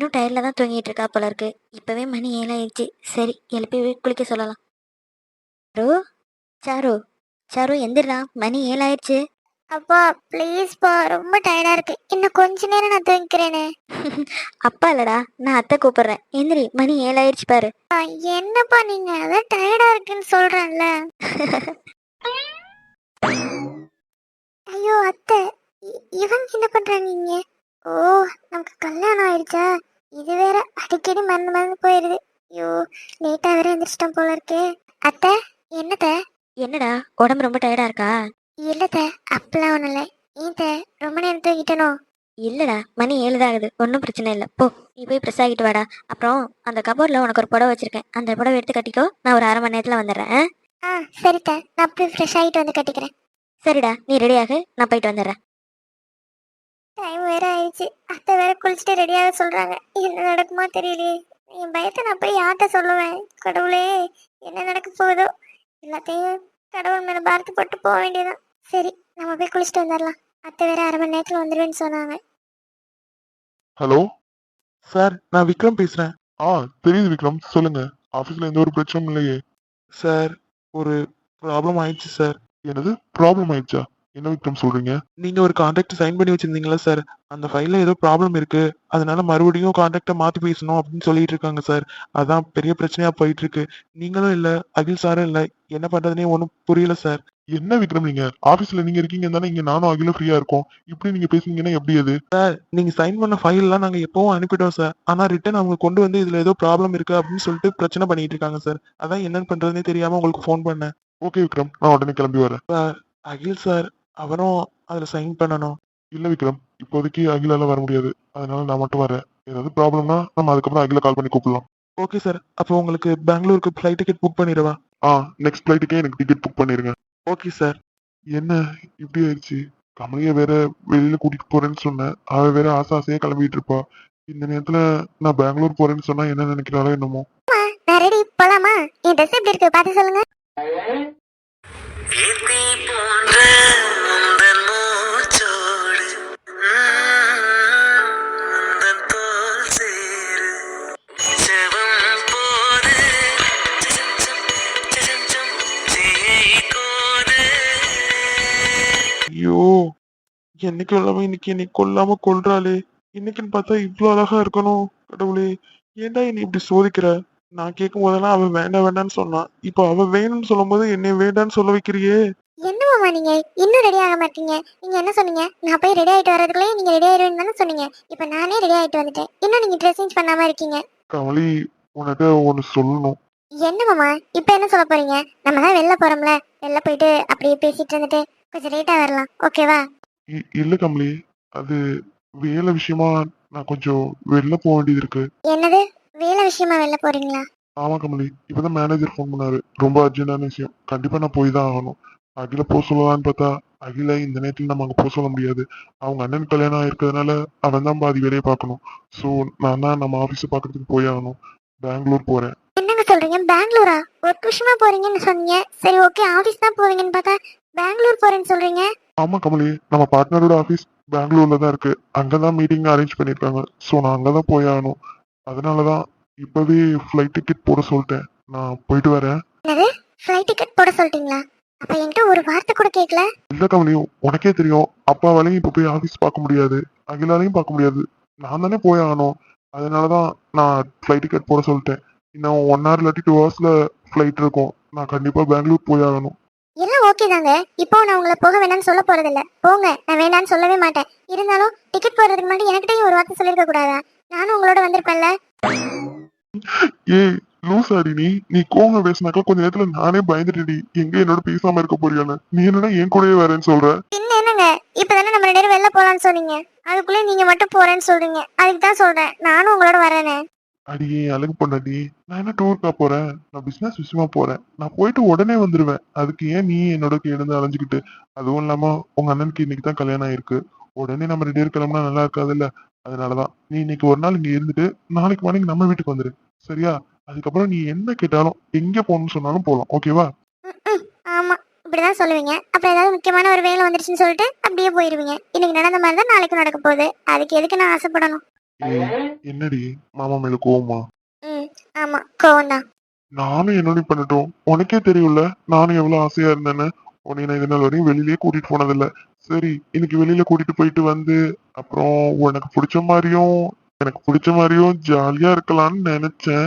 இன்னும் டயர்ல தான் தூங்கிட்டு இருக்கா போல இருக்கு இப்பவே மணி ஏழாயிடுச்சு சரி எழுப்பி குளிக்க சொல்லலாம். சாரு சாரு சாரு எந்திரா மணி ஏழாயிடுச்சு அப்பா ப்ளீஸ்ப்பா ரொம்ப டயர்டா இருக்கு. இன்னும் கொஞ்ச நேரம் நான் தூங்கிக்கிறேனே. அப்பா இல்லடா நான் அத்தை கூப்பிடுறேன். எந்திரி மணி ஏழாயிடுச்சு பாரு. என்னப்பா நீங்க? அதான் டயர்டா இருக்குன்னு சொல்றேன்ல. ஐயோ அத்தை இவங்க என்ன பண்றாங்க இங்க? ஓ நமக்கு கல்யாணம் ஆயிடுச்சா? இது வேற அடிக்கடி மறந்து மறந்து போயிருது. ஐயோ லேட்டா வேற எந்திரிச்சிட்டோம் போல இருக்கே. அத்தை என்னத்த? என்னடா உடம்பு ரொம்ப டயர்டா இருக்கா? இல்லத்த அப்பெல்லாம் ஒண்ணும் இல்லை. ஏன் த ரொம்ப நேரம் தூங்கிட்டனோ? இல்லடா மணி ஏழு தான் ஆகுது. ஒன்றும் பிரச்சனை இல்லை. போ நீ போய் ப்ரெஸ் ஆகிட்டு வாடா. அப்புறம் அந்த கபோர்டில் உனக்கு ஒரு புடவை வச்சிருக்கேன். அந்த புடவை எடுத்து கட்டிக்கோ. நான் ஒரு அரை மணி நேரத்தில் வந்துடுறேன் ஆ? ஆ சரித்த. நான் போய் ஃப்ரெஷ் ஆகிட்டு வந்து கட்டிக்கிறேன். சரிடா நீ ரெடியாகு நான் போயிட்டு வந்துடுறேன். டைம் வேற ஆயிடுச்சு. அத்தை வேற குளிச்சுட்டு ரெடியாக சொல்றாங்க. என்ன நடக்குமா தெரியலையே. என் பயத்தை நான் போய் யார்கிட்ட சொல்லுவேன்? கடவுளே என்ன நடக்க போகுதோ? எல்லாத்தையும் கடவுள் மேல பாரத்து போட்டு போக வேண்டியதான் சரி நம்ம போய் குளிச்சுட்டு வந்துடலாம் அத்தை வேற அரை மணி நேரத்துல வந்துருவேன்னு சொன்னாங்க. ஹலோ சார் நான் விக்ரம் பேசுறேன். ஆ தெரியுது விக்ரம். சொல்லுங்க. ஆஃபீஸில் எந்த ஒரு பிரச்சனையும் இல்லையே. சார் ஒரு ப்ராப்ளம் ஆயிடுச்சு சார் எனது ப்ராப்ளம் ஆயிடுச்சா? என்ன விக்ரம் சொல்றீங்க? நீங்க ஒரு கான்ட்ராக்ட் சைன் பண்ணி வச்சிருந்தீங்களா சார் அந்த ஃபைல்ல ஏதோ ப்ராப்ளம் இருக்கு. அதனால மறுபடியும் கான்ட்ராக்டை மாத்தி பேசணும் அப்படின்னு சொல்லிட்டு இருக்காங்க சார் அதான் பெரிய பிரச்சனையா போயிட்டு இருக்கு நீங்களும் இல்ல அகில் சாரும் இல்ல என்ன பண்றதுனே ஒன்றும் புரியல சார் என்ன விக்ரம் நீங்க? ஆபீஸ்ல நீங்க இருக்கீங்க தானே இங்க நானும் அகிலும் ஃப்ரீயா இருக்கோம். இப்படி நீங்க பேசுனீங்கன்னா எப்படி அது? சார் நீங்க சைன் பண்ண ஃபைல்லாம் நாங்க எப்பவும் அனுப்பிட்டோம் சார் ஆனா ரிட்டன் அவங்க கொண்டு வந்து இதுல ஏதோ ப்ராப்ளம் இருக்கு அப்படின்னு சொல்லிட்டு பிரச்சனை பண்ணிட்டு இருக்காங்க சார் அதான் என்னன்னு பண்றதுனே தெரியாம உங்களுக்கு ஃபோன் பண்ணேன். ஓகே விக்ரம். நான் உடனே கிளம்பி வரேன். அகில் சார் அவரும் அதுல சைன் பண்ணணும். இல்ல விக்ரம் இப்போதைக்கு அகிலால வர முடியாது. அதனால நான் மட்டும் வரேன். ஏதாவது ப்ராப்ளம்னா நம்ம அதுக்கப்புறம் அகில கால் பண்ணி கூப்பிடலாம். ஓகே சார் அப்போ உங்களுக்கு பெங்களூருக்கு ஃப்ளைட் டிக்கெட் புக் பண்ணிடவா? ஆ நெக்ஸ்ட் ஃப்ளைட்டுக்கே எனக்கு டிக்கெட் புக் பண்ணிருங்க. ஓகே சார் என்ன? இப்படி ஆயிடுச்சு. கமலிய வேற வெளியில கூட்டிட்டு போறேன்னு சொன்னேன். அவ வேற ஆசை ஆசையா கிளம்பிட்டு இருப்பா. இந்த நேரத்துல நான் பெங்களூர் போறேன்னு சொன்னா என்ன நினைக்கிறாளோ என்னமோ. நான் ரெடி போலாமா? என் ட்ரெஸ் எப்படி இருக்கு? பார்த்து சொல்லுங்க. என்னைக்கு இல்லாம இன்னைக்கு என்னை கொல்லாம கொல்றாளே? இன்னைக்குன்னு பார்த்தா இவ்ளோ அழகா இருக்கணும் கடவுளே. ஏன்டா என்னை இப்படி சோதிக்கிற? நான் கேட்கும் போதெல்லாம் அவ வேண்டாம் வேண்டாம்னு சொன்னான். இப்போ அவ வேணும்னு சொல்லும்போது என்னை வேண்டாம்னு சொல்ல வைக்கிறியே? என்னமாமா நீங்க? இன்னும் ரெடி ஆக மாட்டீங்க நீங்க என்ன சொன்னீங்க? நான் போய் ரெடி ஆயிட்டு வரதுக்குள்ளே நீங்க ரெடி ஆயிருவேன்னு தானே சொன்னீங்க. இப்போ நானே ரெடி ஆயிட்டு வந்துட்டேன். இன்னும் நீங்க ட்ரெஸ் சேஞ்ச் பண்ணாம இருக்கீங்க? கமலி உனக்கு ஒன்னு சொல்லணும். என்ன மாமா? இப்போ என்ன சொல்ல போறீங்க? நம்ம தான் வெளில போறோம்ல. வெளில போயிட்டு அப்படியே பேசிட்டு இருந்துட்டு கொஞ்சம் லேட்டா வரலாம். ஓகேவா இல்ல கமலி. அது வேலை விஷயமா நான் கொஞ்சம் வெளில போக வேண்டியது இருக்கு என்னது? வேலை விஷயமா வெளில போறீங்களா? ஆமா கமலி. இப்பதான் மேனேஜர் ஃபோன் பண்ணாரு. ரொம்ப அர்ஜென்டான விஷயம். கண்டிப்பா நான் போய் தான் ஆகணும். அகில போக சொல்லலாம்னு பார்த்தா அகில இந்த நேரத்துல நம்ம அங்க போக சொல்ல முடியாது. அவங்க அண்ணன் கல்யாணம் இருக்கிறதுனால அவன் தான் பாதி வேலையை பார்க்கணும். ஸோ நான் தான் நம்ம ஆஃபீஸை பார்க்கறதுக்கு போய் ஆகணும். பெங்களூர் போறேன். என்னங்க சொல்றீங்க? பெங்களூரா? ஒர்க் விஷயமா போறீங்கன்னு சொன்னீங்க. சரி ஓகே ஆபீஸ் தான் போவீங்கன்னு பார்த்தா பெங்களூர் போறேன்னு சொல்றீங்க? ஆமா கமலி நம்ம பார்ட்னரோட ஆஃபீஸ் பெங்களூர்ல தான் இருக்கு. அங்கதான் மீட்டிங் அரேஞ்ச் பண்ணிருக்காங்க. ஸோ நான் அங்கதான் போய் ஆகணும். அதனாலதான் இப்பவே ஃப்ளைட் டிக்கெட் போட சொல்லிட்டேன். நான் போயிட்டு வரேன். என்னது? ஃப்ளைட் டிக்கெட் போட சொல்லிட்டீங்களா? அப்ப என்கிட்ட ஒரு வார்த்தை கூட கேட்கல இல்ல கமலி உனக்கே தெரியும். அப்பாவாலையும் இப்ப போய் ஆபீஸ் பார்க்க முடியாது. அகிலாலையும் பார்க்க முடியாது. நான் தானே போய் ஆகணும். அதனாலதான் நான் ஃப்ளைட் டிக்கெட் போட சொல்லிட்டேன். இன்னும் ஒன் ஹவர் இல்லாட்டி டூ ஹவர்ஸ்ல ஃப்ளைட் இருக்கும். நான் கண்டிப்பா பெங்களூர் போய் ஆகணும். ஓகே தாங்க இப்போ நான் உங்களை போக வேணாம்னு சொல்ல போறதில்ல. போங்க. நான் வேண்டாம்னு சொல்லவே மாட்டேன். இருந்தாலும் டிக்கெட் போடுறதுக்கு முன்னாடி என்கிட்டயும் ஒரு வார்த்தை சொல்லியிருக்க கூடாதா? நானும் உங்களோட வந்திருப்பேன்ல. ஏய் லூசாடி நீ நீ கோவம் பேசினாக்கா கொஞ்ச நேரத்துல நானே பயந்துட்டேடி எங்க என்னோட பேசாம இருக்க போறியான்னு. நீ என்னன்னா என் கூடயே வரேன்னு சொல்ற? பின்ன என்னங்க? இப்பதானே நம்ம ரெண்டு பேரும் வெளில போலாம்னு சொன்னீங்க. அதுக்குள்ளே நீங்க மட்டும் போறேன்னு சொல்றீங்க. அதுக்கு தான் சொல்றேன். நானும் உங்களோட வரேனே. அடியே அழகு பொண்டாடி நான் என்ன டூருக்கா போறேன்? நான் பிசினஸ் விஷயமா போறேன். நான் போயிட்டு உடனே வந்துருவேன். அதுக்கு ஏன் நீ என்னோட எழுந்து அலைஞ்சுக்கிட்டு? அதுவும் இல்லாம உங்க அண்ணனுக்கு இன்னைக்கு தான் கல்யாணம் ஆயிருக்கு. உடனே நம்ம ரெண்டு பேரும் கிளம்புனா நல்லா இருக்காதுல்ல? அதனாலதான். நீ இன்னைக்கு ஒரு நாள் இங்க இருந்துட்டு நாளைக்கு மார்னிங் நம்ம வீட்டுக்கு வந்துரு. சரியா? அதுக்கப்புறம் நீ என்ன கேட்டாலும் எங்க போகணும்னு சொன்னாலும் போலாம். ஓகேவா ம், ஆமா. இப்படிதான் சொல்லுவீங்க. அப்புறம் ஏதாவது முக்கியமான ஒரு வேலை வந்துருச்சுன்னு சொல்லிட்டு அப்படியே போயிருவீங்க. இன்னைக்கு நடந்த மாதிரி தான் நாளைக்கு நடக்க போகுது. அதுக்கு எதுக்கு நான் ஆசைப்படணும்? என்னடி? மாமா மேல கோவமா? ஆமா கோவம் தான் நானும் என்னடி பண்ணட்டும்? உனக்கே தெரியும்ல நானும் எவ்வளவு ஆசையா இருந்தேன்னு. உன்னை நான் இது நாள் வரையும் வெளியிலேயே கூட்டிட்டு போனதில்ல. சரி இன்னைக்கு வெளியில கூட்டிட்டு போயிட்டு வந்து அப்புறம் உனக்கு பிடிச்ச மாதிரியும் எனக்கு பிடிச்ச மாதிரியும் ஜாலியா இருக்கலாம்னு நினைச்சேன்.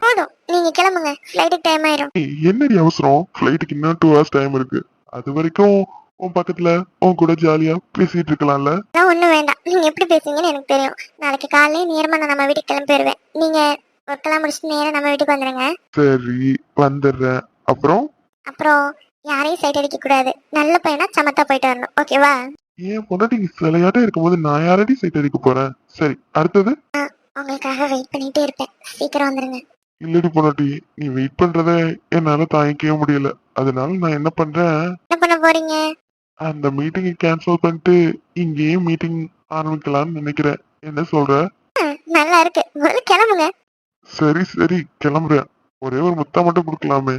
நீங்க கிளம்புங்க. ஃப்ளைட்டுக்கு டைம் ஆயிரும். என்னடி அவசரம்? ஃபிளைட்டுக்கு இன்னும் டூ ஹவர்ஸ் டைம் இருக்கு. அது வரைக்கும் உன் பக்கத்துல உன் கூட ஜாலியா பேசிட்டு இருக்கலாம்ல? நான் ஒன்றும் வேண்டாம். நீங்க எப்படி பேசுவீங்கன்னு எனக்கு தெரியும். நாளைக்கு காலையில நேரமா நான் நம்ம வீட்டுக்கு கிளம்பி போயிருவேன் நீங்க ஒர்க்கெல்லாம் முடிச்சுட்டு நேரம் நம்ம வீட்டுக்கு வந்துடுங்க சரி வந்துடுறேன். அப்புறம்? அப்புறம் யாரையும் சைட் அடிக்க கூடாது. நல்ல பையனா சமத்தா போயிட்டு வரணும். ஓகேவா ஏன் பொண்டாட்டி சிலையாட்டம் இருக்கும்போது நான் யாரடி சைட் அடிக்க போறேன்? சரி அடுத்தது? உங்களுக்காக வெயிட் பண்ணிட்டே இருப்பேன். சீக்கிரம் வந்துருங்க. இல்லடி பொண்டாட்டி நீ வெயிட் பண்றத என்னால தாங்கிக்கவே முடியல. அதனால நான் என்ன பண்றேன்? என்ன பண்ண போறீங்க? அந்த மீட்டிங்கை கேன்சல் பண்ணிட்டு இங்கேயே மீட்டிங் ஆரம்பிக்கலாம்னு நினைக்கிறேன். என்ன சொல்ற? நல்லா இருக்கு. முதல்ல கிளம்புங்க. சரி சரி கிளம்புறேன் ஒரே ஒரு முத்தா மட்டும் கொடுக்கலாமே.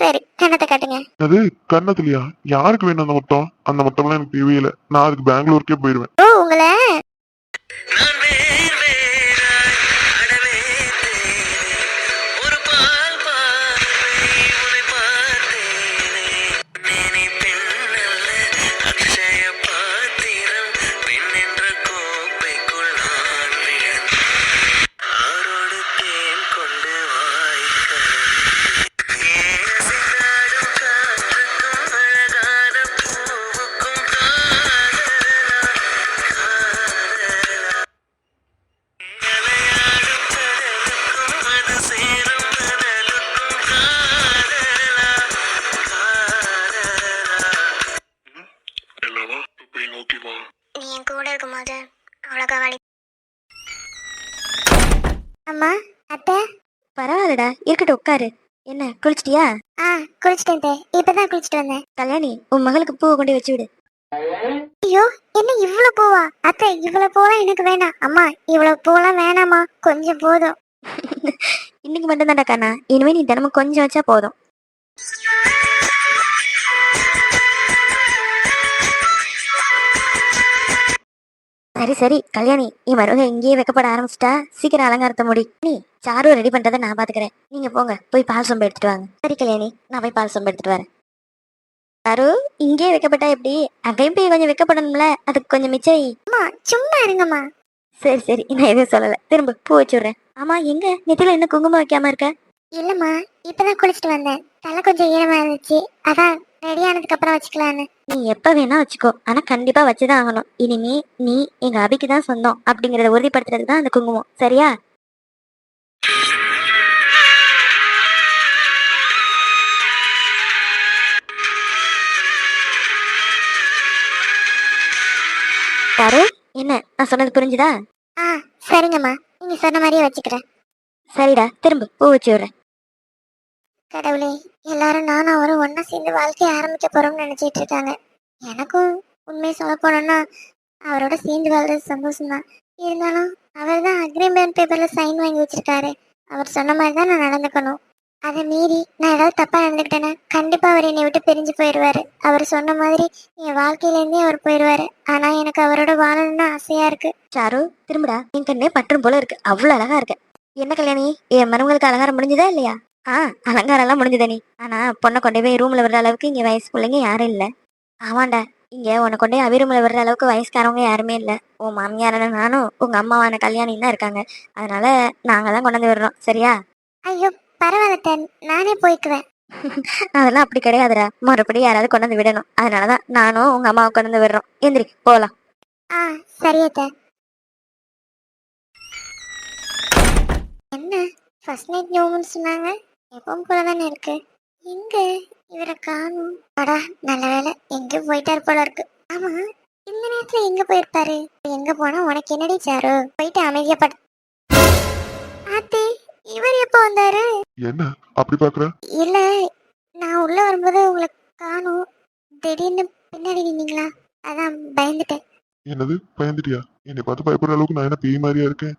சரி கண்ணத்தை காட்டுங்க. அது கண்ணத்துலயா யாருக்கு வேணும் அந்த மொத்தம்? அந்த மொத்தம்லாம் எனக்கு தேவையில்லை நான் அதுக்கு பெங்களூருக்கே போயிடுவேன் ஓ உங்களை? அம்மா அத்தை? பரவாயில்லடா இருக்கட்டும் உட்காரு. என்ன குளிச்சிட்டியா? ஆ குளிச்சிட்டேன் இப்பதான் குளிச்சிட்டு வந்தேன். கல்யாணி உன் மகளுக்கு பூவை கொண்டு வச்சு விடு ஐயோ என்ன இவ்வளவு பூவா? அத்தை இவ்வளவு பூவெல்லாம் எனக்கு வேணாம். அம்மா இவ்வளவு பூவெல்லாம் வேணாம்மா. கொஞ்சம் போதும். இன்னைக்கு மட்டும் தான்டா கண்ணா. இனிமே நீ தினமும் கொஞ்சம் வச்சா போதும். சரி சரி. கல்யாணி என் மருமக இங்கேயே வைக்கப்பட ஆரம்பிச்சிட்டா சீக்கிரம் அலங்காரத்தை முடி. நீ சாரு ரெடி பண்றதை நான் பாத்துக்கிறேன். நீங்க போங்க. போய் பால் சொம்பு எடுத்துட்டு வாங்க. சரி கல்யாணி. நான் போய் பால் சொம்பு எடுத்துட்டு வரேன். சாரு இங்கேயே வைக்கப்பட்டா எப்படி? அங்கேயும் போய் கொஞ்சம் வைக்கப்படணும்ல. அதுக்கு கொஞ்சம் மிச்சம் சும்மா இருங்கம்மா. சரி சரி. நான் எதுவும் சொல்லல. திரும்ப பூ வச்சு விடுறேன் ஆமா எங்க? நெத்தில இன்னும் குங்குமம் வைக்காம இருக்க? இல்லம்மா இப்பதான் குளிச்சிட்டு வந்தேன். தலை கொஞ்சம் ஈரமா இருந்துச்சு. அதான் ரெடி ஆனதுக்கு அப்புறம் வச்சுக்கலான்னு. நீ எப்ப வேணா வச்சுக்கோ. ஆனா கண்டிப்பா வச்சுதான் ஆகணும். இனிமே நீ எங்க அபிக்கு தான் சொந்தம் அப்படிங்கறத உறுதிப்படுத்துறதுக்கு தான் அந்த குங்குமம். சரியா? பாரு என்ன? நான் சொன்னது புரிஞ்சுதா? ஆ சரிங்கம்மா. நீங்க சொன்ன மாதிரியே வச்சுக்கிறேன். சரிடா திரும்ப. பூ வச்சு விடுறேன். கடவுளே எல்லாரும் நானும் அவரும் ஒன்றா சேர்ந்து வாழ்க்கைய ஆரம்பிக்க போறோம்னு நினைச்சிட்டு இருக்காங்க. எனக்கும் உண்மையை சொல்ல போனோம்னா அவரோட சேர்ந்து வாழ்றது சந்தோஷம்தான். இருந்தாலும் அவர் தான் அக்ரிமெண்ட் பேப்பர்ல சைன் வாங்கி வச்சிருக்காரு. அவர் சொன்ன மாதிரி தான் நான் நடந்துக்கணும். அதை மீறி நான் ஏதாவது தப்பா நடந்துக்கிட்டேன்னா கண்டிப்பா அவர் என்னை விட்டு பிரிஞ்சு போயிடுவாரு. அவர் சொன்ன மாதிரி என் வாழ்க்கையிலேருந்தே அவர் போயிடுவாரு. ஆனா எனக்கு அவரோட வாழணும்னு ஆசையா இருக்கு. சாரு திரும்படா. என் கண்ணே பற்றும் போல இருக்கு. அவ்வளவு அழகா இருக்கு. என்ன கல்யாணி? என் மருமகளுக்கு அலங்காரம் முடிஞ்சுதா இல்லையா? ஆ அலங்காரம் எல்லாம் முடிஞ்சுதா நீ. ஆனா பொண்ணை கொண்டு போய் ரூம்ல விடுற அளவுக்கு இங்க வயசு பிள்ளைங்க யாரும் இல்ல. ஆமாண்டா இங்க உன்னை கொண்டு போய் அவி ரூம்ல விடுற அளவுக்கு வயசுக்காரவங்க யாருமே இல்ல. உன் மாமியாரான நானும் உங்க அம்மாவான கல்யாணி தான் இருக்காங்க. அதனால நாங்க தான் கொண்டு வந்து விடுறோம். சரியா? ஐயோ பரவாயில்ல நானே போய்க்குவேன். அதெல்லாம் அப்படி கிடையாதுடா. மறுபடியும் யாராவது கொண்டு வந்து விடணும். அதனாலதான் நானும் உங்க அம்மாவை கொண்டு வந்து விடுறோம். எந்திரி போலாம். ஆ சரியத்த என்ன? ஃபர்ஸ்ட் நைட் நியூமன் சொன்னாங்க. எப்பவும் போல தானே இருக்கு. எங்க? இவரை காணும். அடா நல்ல வேலை எங்க போயிட்டாரு போல இருக்கு. ஆமா இந்த நேரத்துல எங்க போயிருப்பாரு? எங்க போனா உனக்கு என்னடி சாரு? போயிட்டு அமைதியா படு. ஆத்தி இவர் எப்போ வந்தாரு? என்ன? அப்படி பாக்குற? இல்ல நான் உள்ள வரும்போது உங்களை காணும். திடீர்னு பின்னாடி நின்னீங்களா? அதான் பயந்துட்டேன். என்னது? பயந்துட்டியா? என்னை பார்த்து பயப்படுற அளவுக்கு நான் என்ன பேய் மாதிரியா இருக்கேன்?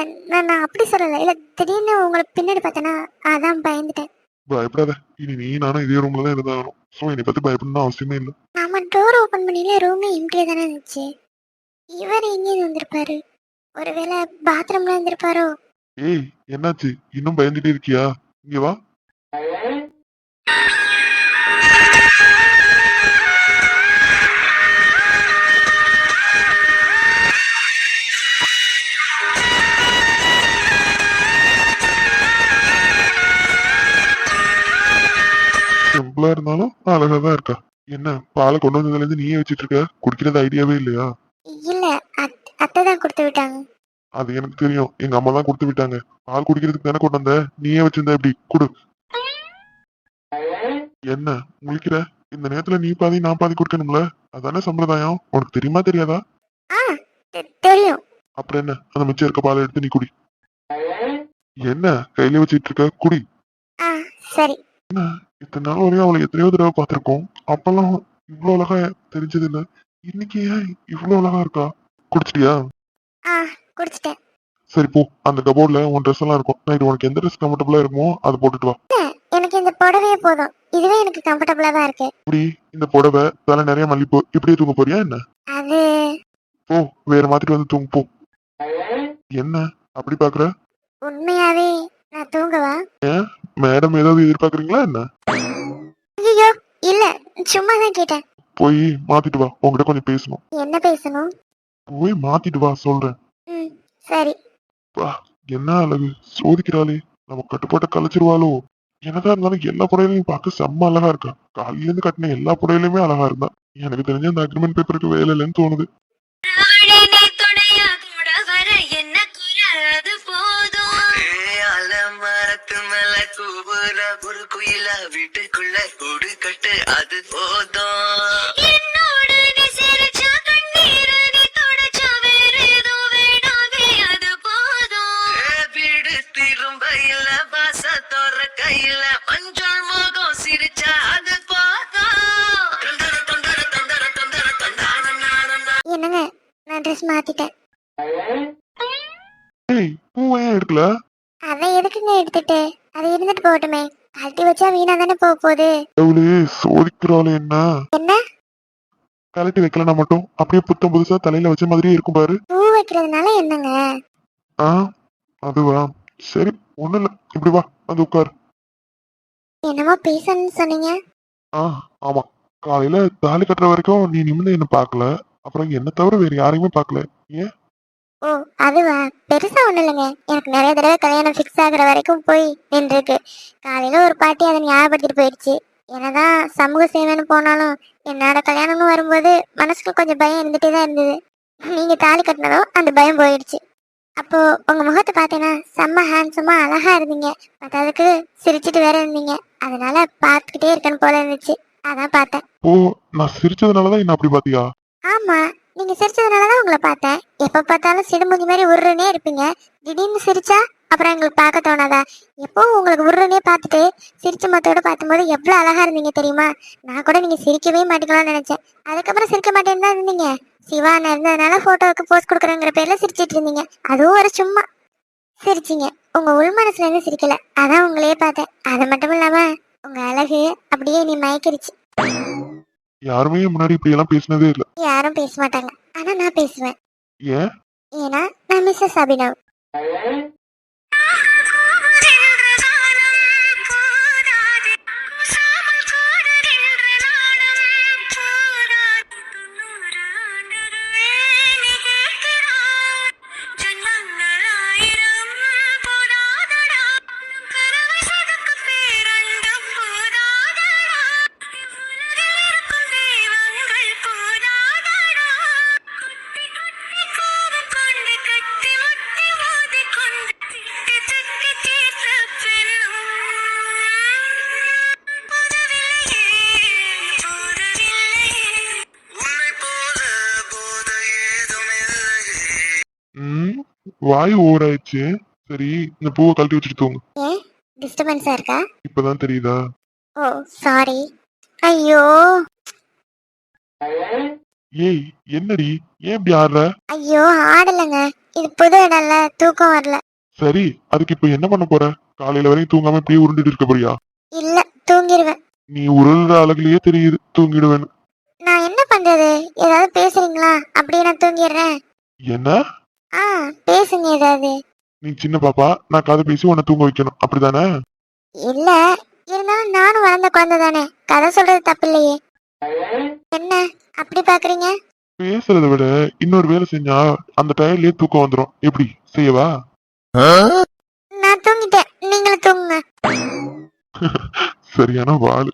இல்ல நான் நான் அப்படி சொல்லல. இல்ல திடீர்னு உங்களை பின்னாடி பார்த்தேனா அதான் பயந்துட்டேன். பயப்படாத. இனி நீ நானும் இதே ரூம்ல தான் இருந்தாகணும் ஸோ என்னை பத்தி பயப்படணும் அவசியமே இல்லை. நாம டோர் ஓபன் பண்ணல ரூமே எம்டியா தானே இருந்துச்சு. இவர் எங்கேயும் வந்திருப்பாரு? ஒருவேளை பாத்ரூம்ல இருந்திருப்பாரோ? ஏய் என்னாச்சு? இன்னும் பயந்துட்டே இருக்கியா? இங்க வா. சிம்பிளா இருந்தாலும் அழகா தான் இருக்கா என்ன பாலை கொண்டு வந்ததுல இருந்து நீயே வச்சிட்டு இருக்க? குடிக்கிறது ஐடியாவே இல்லையா? இல்ல அத்- அத்தை தான் கொடுத்து விட்டாங்க. அது எனக்கு தெரியும். எங்க அம்மா தான் கொடுத்து விட்டாங்க. பால் குடிக்கிறதுக்கு தானே கொண்டு வந்த? நீயே வச்சிருந்த எப்படி? குடு. என்ன முழிக்கிற? இந்த நேரத்துல நீ பாதி நான் பாதி குடிக்கணும்ல? அதானே சம்பிரதாயம்? உனக்கு தெரியுமா தெரியாதா? தெரியும். அப்புறம் என்ன? அந்த மிச்சம் இருக்க பாலை எடுத்து நீ குடி. என்ன கையில வச்சிட்டு இருக்க? குடி. சரி. இத்தனை நாள் வரையும் அவளை எத்தனையோ தடவை பார்த்திருக்கோம். அப்பெல்லாம் இவ்வளவு அழகா தெரிஞ்சது இல்ல இன்னைக்கு ஏன் இவ்வளவு அழகா இருக்கா? குடிச்சிட்டியா? குடிச்சிட்டேன். சரி போ. அந்த கபோர்ட்ல உன் ட்ரெஸ் எல்லாம் இருக்கும். நைட் உனக்கு எந்த ட்ரெஸ் கம்ஃபர்டபுளா இருக்குமோ அதை போட்டுட்டு வா. எனக்கு இந்த புடவையே போதும். இதுவே எனக்கு கம்ஃபர்டபுளா தான் இருக்கு. இப்படி இந்த புடவை தலை நிறைய மல்லிப்பூ இப்படியே தூங்க போறியா என்ன? அது போ வேற மாத்திட்டு வந்து தூங்க போ. என்ன? அப்படி பாக்குற? உண்மையாவே நான் தூங்கவா? மேடம் ஏதாவது எதிர்பார்க்கறீங்களா என்ன? ஐயோ இல்ல சும்மா தான் கேட்டேன். போய் மாத்திட்டு வா உங்ககிட்ட கொஞ்சம் பேசணும். என்ன பேசணும்? போய் மாத்திட்டு வா சொல்றேன். ம் சரி. என்ன அழகு சோதிக்கிறாளே நம்ம கட்டுப்பாட்டை கலைச்சிருவாளோ. என்னதான் இருந்தாலும் எல்லா புடவையும் பார்க்க செம்ம அழகா இருக்கா. காலையில இருந்து கட்டின எல்லா புடவையிலுமே அழகா இருந்தா. எனக்கு தெரிஞ்ச அந்த அக்ரிமெண்ட் பேப்பருக்கு வேலை இல்லைன்னு தோணுது. வீட்டுக்குள்ள கூடு கட்டு அது போதும். தானே போக போகுது? அவளே சோதிக்கிறாளே என்ன? என்ன? கலட்டி வைக்கலனா மட்டும் அப்படியே புத்தம் புதுசா தலையில வச்ச மாதிரியே இருக்கும் பாரு. பூ வைக்கிறதுனால என்னங்க? ஆ அதுவா? சரி ஒண்ணும் இல்ல. இப்படி வா வந்து உட்காரு. என்னமோ பேசணும்னு சொன்னீங்க. ஆ ஆமா. காலையில தாலி கட்டுற வரைக்கும் நீ நிமிர்ந்து என்ன பார்க்கல. அப்புறம் என்ன தவிர வேற யாரையுமே பார்க்கல. ஏன்? ஓ அதுவா? பெருசா ஒண்ணும் இல்லைங்க. எனக்கு நிறைய தடவை கல்யாணம் ஃபிக்ஸ் ஆகுற வரைக்கும் போய் நின்றுருக்கு. காலையில ஒரு பாட்டி அதை ஞாபகப்படுத்திட்டு போயிடுச்சு. என்னதான் சமூக சேவைன்னு போனாலும் என்னோட கல்யாணம்னு வரும்போது மனசுக்கு கொஞ்சம் பயம் இருந்துட்டே தான் இருந்தது. நீங்க தாலி கட்டினதும் அந்த பயம் போயிடுச்சு. அப்போ உங்க முகத்தை பார்த்தேன்னா செம்ம ஹேண்ட்ஸமா அழகா இருந்தீங்க. மற்றதுக்கு சிரிச்சிட்டு வேற இருந்தீங்க. அதனால பார்த்துக்கிட்டே இருக்கணும் போல இருந்துச்சு. அதான் பார்த்தேன். ஓ நான் சிரிச்சதுனாலதான் என்ன அப்படி பாத்தியா? ஆமா. நீங்க சிரிச்சதுனால தான் உங்களை பார்த்தேன். எப்ப பார்த்தாலும் சிடுமுஞ்சி மாதிரி உருன்னே இருப்பீங்க. திடீர்னு சிரிச்சா அப்புறம் எங்களுக்கு பார்க்க தோணாதா? எப்பவும் உங்களுக்கு உருன்னே பார்த்துட்டு சிரிச்ச மத்தோட பார்க்கும்போது எவ்வளோ அழகா இருந்தீங்க தெரியுமா? நான் கூட நீங்க சிரிக்கவே மாட்டீங்களான்னு நினைச்சேன். அதுக்கப்புறம் சிரிக்க மாட்டேன்னு தான் இருந்தீங்க. சிவான இருந்ததுனால போட்டோவுக்கு போஸ்ட் கொடுக்குறேங்கிற பேர்ல சிரிச்சிட்டு இருந்தீங்க. அதுவும் ஒரு சும்மா. சிரிச்சிங்க. உங்க உள் மனசுல இருந்து சிரிக்கல. அதான் உங்களையே பார்த்தேன். அது மட்டும் இல்லாம உங்க அழகு அப்படியே நீ மயக்கிருச்சு. யாருமே முன்னாடி இப்படி எல்லாம் பேசினதே இல்ல. யாரும் பேச மாட்டாங்க. ஆனா நான் பேசுவேன். ஏன்? ஏன்னா நான் மிஸ்ஸஸ் அபினவ் ஆயிடுச்சு சரி இந்த பூவை கழட்டி வச்சுட்டு தூங்கு. ஏன்? டிஸ்டர்பன்ஸா இருக்கா? இப்பதான் தெரியுதா? ஓ சாரி ஐயோ. ஏய் என்னடி? ஏன் இப்படி ஆடுற? ஐயோ ஆடலைங்க. இது புது இடம்ல தூக்கம் வரல. சரி அதுக்கு இப்ப என்ன பண்ண போற? காலையில வரையும் தூங்காம இப்படியே உருண்டுட்டு இருக்க போறியா? இல்ல தூங்கிடுவேன் நீ உருள்ற அழகுலயே தெரியுது தூங்கிடுவேன்னு. நான் என்ன பண்றது? ஏதாவது பேசுறீங்களா? அப்படியே நான் தூங்கிடுறேன். என்ன? ஆ பேசுங்க ஏதாவது. நீ சின்ன பாப்பா நான் கதை பேசி உன்னை தூங்க வைக்கணும். அப்படிதானே? இல்ல இருந்தாலும் நானும் வளர்ந்த குழந்தை தானே கதை சொல்றது தப்பு இல்லையே என்ன அப்படி பாக்குறீங்க? பேசுறதை விட இன்னொரு வேலை செஞ்சா அந்த டயர்லயே தூக்கம் வந்துடும் எப்படி? செய்யவா? நான் தூங்கிட்டேன். நீங்களும் தூங்குங்க. சரியான வாள்.